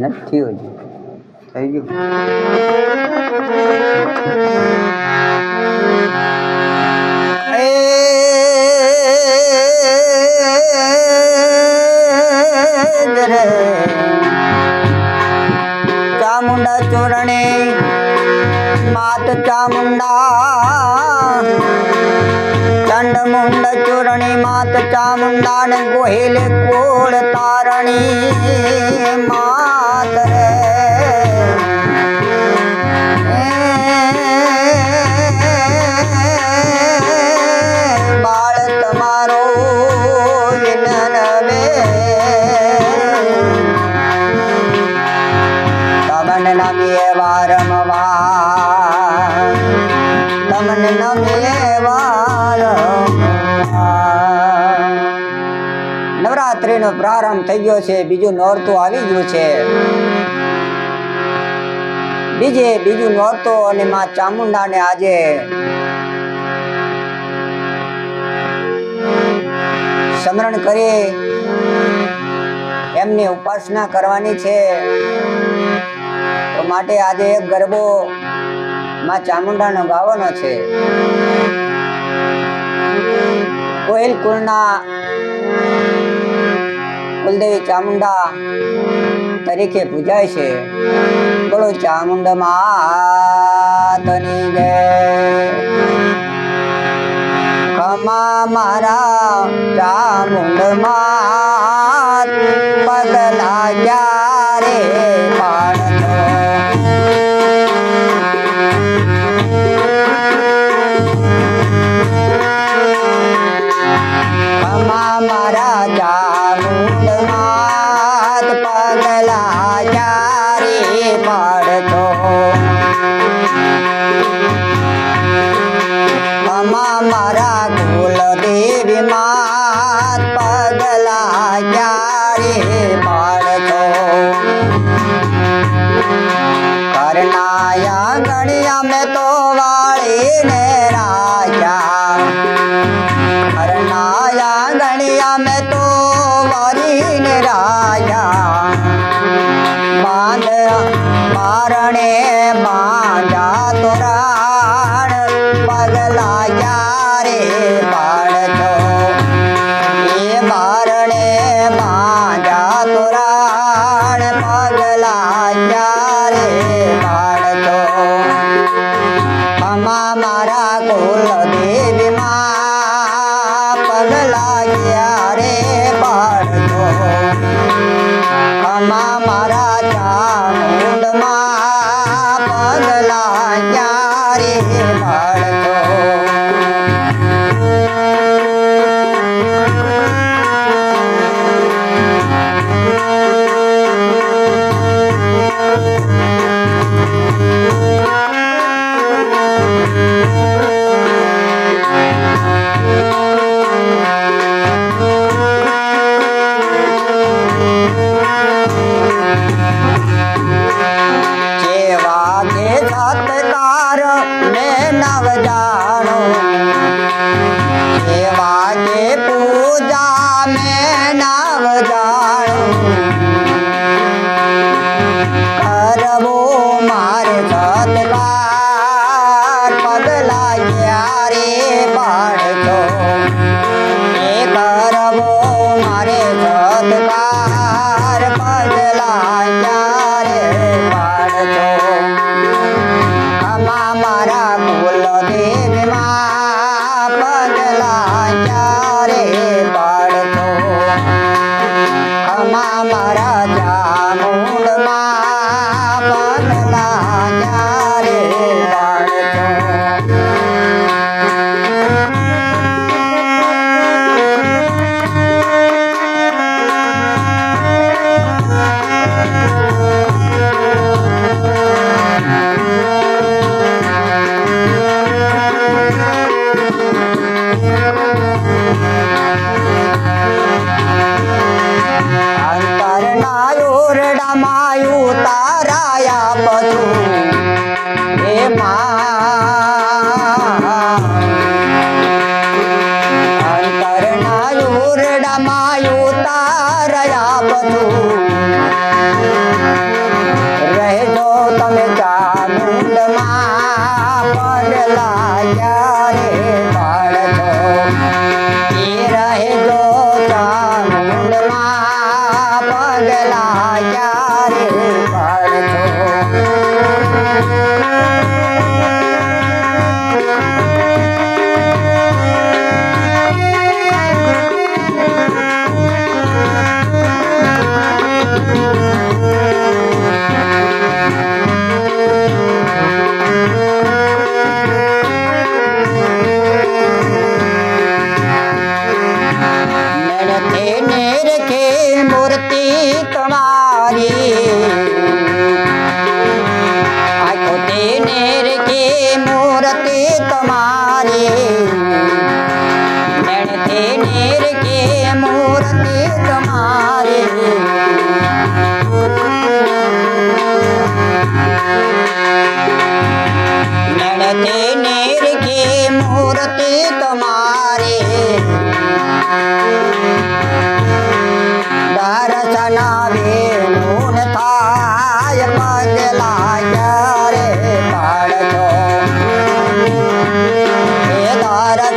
નથી હજી થઈ ગયું. ચામુંડા ચોરણે, માત ચામુંડા ચંડમુંડ ચોરણી, માત ચામુંડા ને ગોહિલ કોળ તારણી માત રે નવરાત્રિનો પ્રારંભ થઈ ગયો છે. બીજું નોરતું આવી ગયું છે. બીજે બીજું નોરતું અને માં ચામુંડાને આજે સ્મરણ કરી. એમની ઉપાસના કરવાની છે. તો માટે આજે એક ગરબો માં ચામુંડાનો ગાવાનો છે. કોઈલ કુળના કુલદેવી ચામુંડા તરીકે પૂજાય છે. બોલો ચામુંડા માતની જય. ખમા મારા ચામુંડ માત પગલા ક્યારે પાડતો ક્યારે પાડતો કરનાયા ગણ્યા મેં તો વાળીને રાજા કરનાયા ગણ્યા મેં તો વાળીને રાજા બાંધ મારણે બાંધા તોરાણ પગલા યારે પાડતો પગલા ક્યારે પાડતો જેવા કે પૂજા મે નવ れ。ઓરડામાં ઉતારાયા બધું. એમાં અંતરના ઓરડામાં ઉતારાયા બધું. રહેજો તમે ચામુંડમાં પણ લાગ્યા રે લાગ્યા રે પાડતો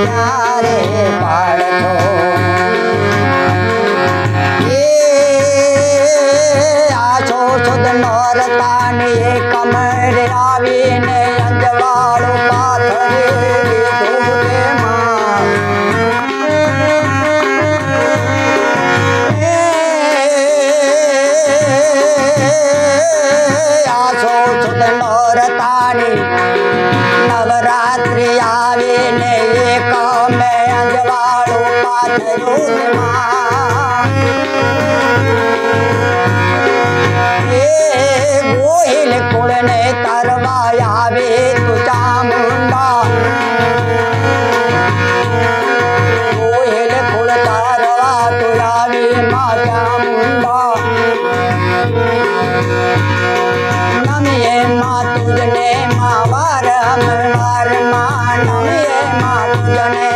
ત્યારે પાડતો એ આછો સુદ નોરતાની કમર આવીને અંજવાળો પાથરે નવરાત્રિ આવે ને એક અમે અંજવાળું પાથરું એ ગોહિલ કુળને તરવા આવે તું ચામુંડા জীবনে